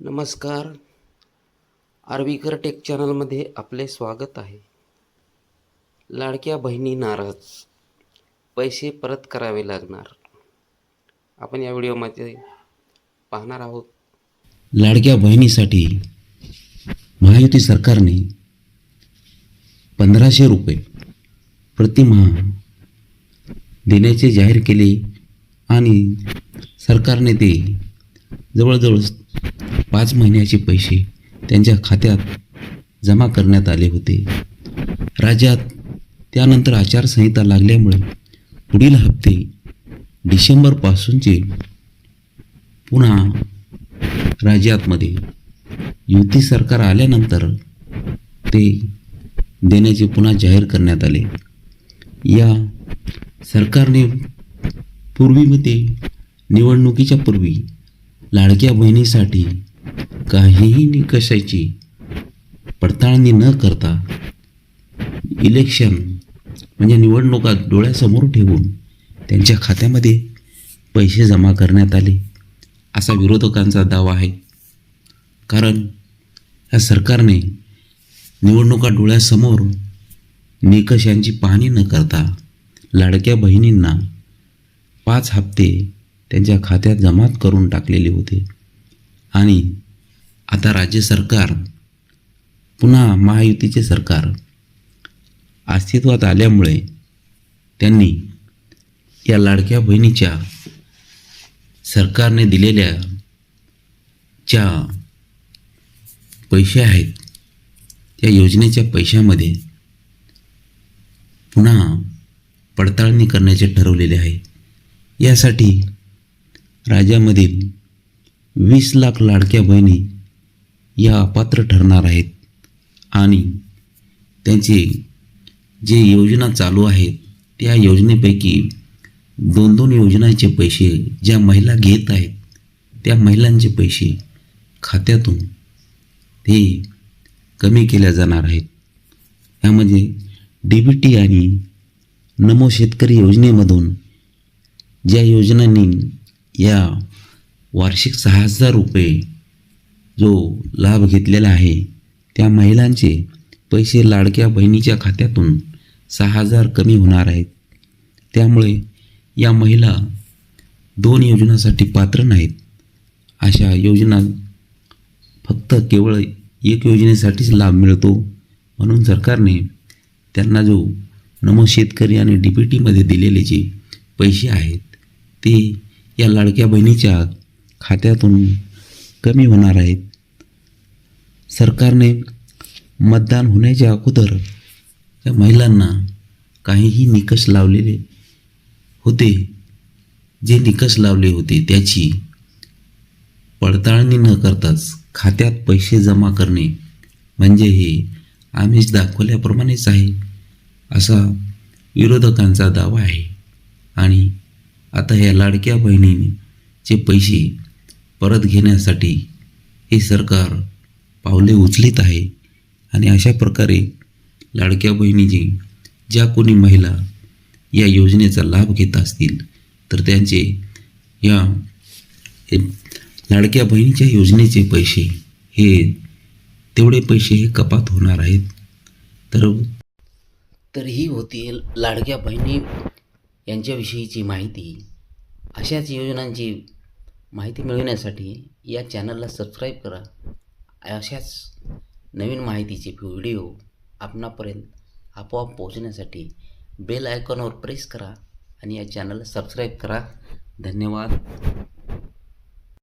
नमस्कार. आर्वीकर टेक चॅनलमध्ये आपले स्वागत आहे. लाडक्या बहिणी नाराज. पैसे परत करावे लागणार. आपण या व्हिडिओमध्ये पाहणार आहोत. लाडक्या बहिणीसाठी महायुती सरकारने पंधराशे रुपये प्रतिमाह देण्याचे जाहीर केले आणि सरकारने ते जवळजवळ पाच महिन्याचे पैसे त्यांच्या खात्यात जमा करण्यात आले होते. राज्यात त्यानंतर आचारसंहिता लागल्यामुळे पुढील हप्ते डिसेंबरपासूनचे पुन्हा राज्यातमध्ये युती सरकार आल्यानंतर ते देण्याचे पुन्हा जाहीर करण्यात आले. या सरकारने पूर्वीमध्ये निवडणुकीच्या पूर्वी लाडक्या बहिणीसाठी काहीही निकषाची पडताळणी न करता इलेक्शन म्हणजे निवडणुका डोळ्यासमोर ठेवून त्यांच्या खात्यामध्ये पैसे जमा करण्यात आले. असा विरोधकांचा दावा आहे. कारण या सरकारने निवडणुका डोळ्यासमोर निकषांची पाहणी न करता लाडक्या बहिणींना पाच हप्ते त्यांच्या खात्यात जमा करून टाकलेले होते. आणि आता राज्य सरकार पुन्हा महायुतीचे सरकार अस्तित्वात आल्यामुळे त्यांनी या लाडक्या बहिणीच्या सरकारने दिलेल्या ज्या पैसे आहेत त्या योजनेच्या पैशामध्ये पुन्हा पडताळणी करण्याचे ठरवलेले आहे. यासाठी राज्यामधील वीस लाख लाडक्या बहिणी या अपात्र ठरणार आहेत. आणि त्यांचे जे योजना चालू आहेत त्या योजनेपैकी दोन दोन योजनांचे पैसे ज्या महिला घेत आहेत त्या महिलांचे पैसे खात्यातून ते कमी केल्या जाणार आहेत. यामध्ये डी बी टी आणि नमो शेतकरी योजनेमधून ज्या योजनांनी या वार्षिक सहा हजार रुपये जो लाभ घेतलेला आहे त्या महिलांचे पैसे लाडक्या बहिणीच्या खात्यातून सहा हजार कमी होणार आहेत. त्यामुळे या महिला दोन योजनासाठी पात्र नाहीत. अशा योजना फक्त केवळ एक योजनेसाठीच लाभ मिळतो म्हणून सरकारने त्यांना जो नमो शेतकरी आणि डी पी टीमध्ये दिलेले जे पैसे आहेत ते या लाडक्या बहिणीच्या खात्यातून कमी होणार आहेत. सरकारने मतदान होण्याच्या अगोदर त्या महिलांना काहीही निकष लावलेले होते. जे निकष लावले होते त्याची पडताळणी न करताच खात्यात पैसे जमा करणे म्हणजे हे आम्हीच दाखवल्याप्रमाणेच आहे असा विरोधकांचा दावा आहे. आणि आता ह्या लाडक्या बहिणीने चे पैसे परत घेण्यासाठी हे सरकार पावले उचलीत आहे. आणि अशा प्रकारे लाडक्या बहिणीची ज्या कोणी महिला या योजनेचा लाभ घेत असतील तर त्यांचे या लाडक्या बहिणीच्या योजनेचे पैसे हे तेवढे पैसे हे कपात होणार आहेत. तर तर ही होती लाडक्या बहिणी यांच्याविषयीची माहिती. अशाच योजनांची माहिती मिळवण्यासाठी या चॅनलला सबस्क्राईब करा. अशाच नवीन माहितीचे व्हिडिओ आपणापर्यंत आपोआप पोहोचण्यासाठी बेल आयकॉनवर प्रेस करा आणि या चॅनलला सबस्क्राईब करा. धन्यवाद.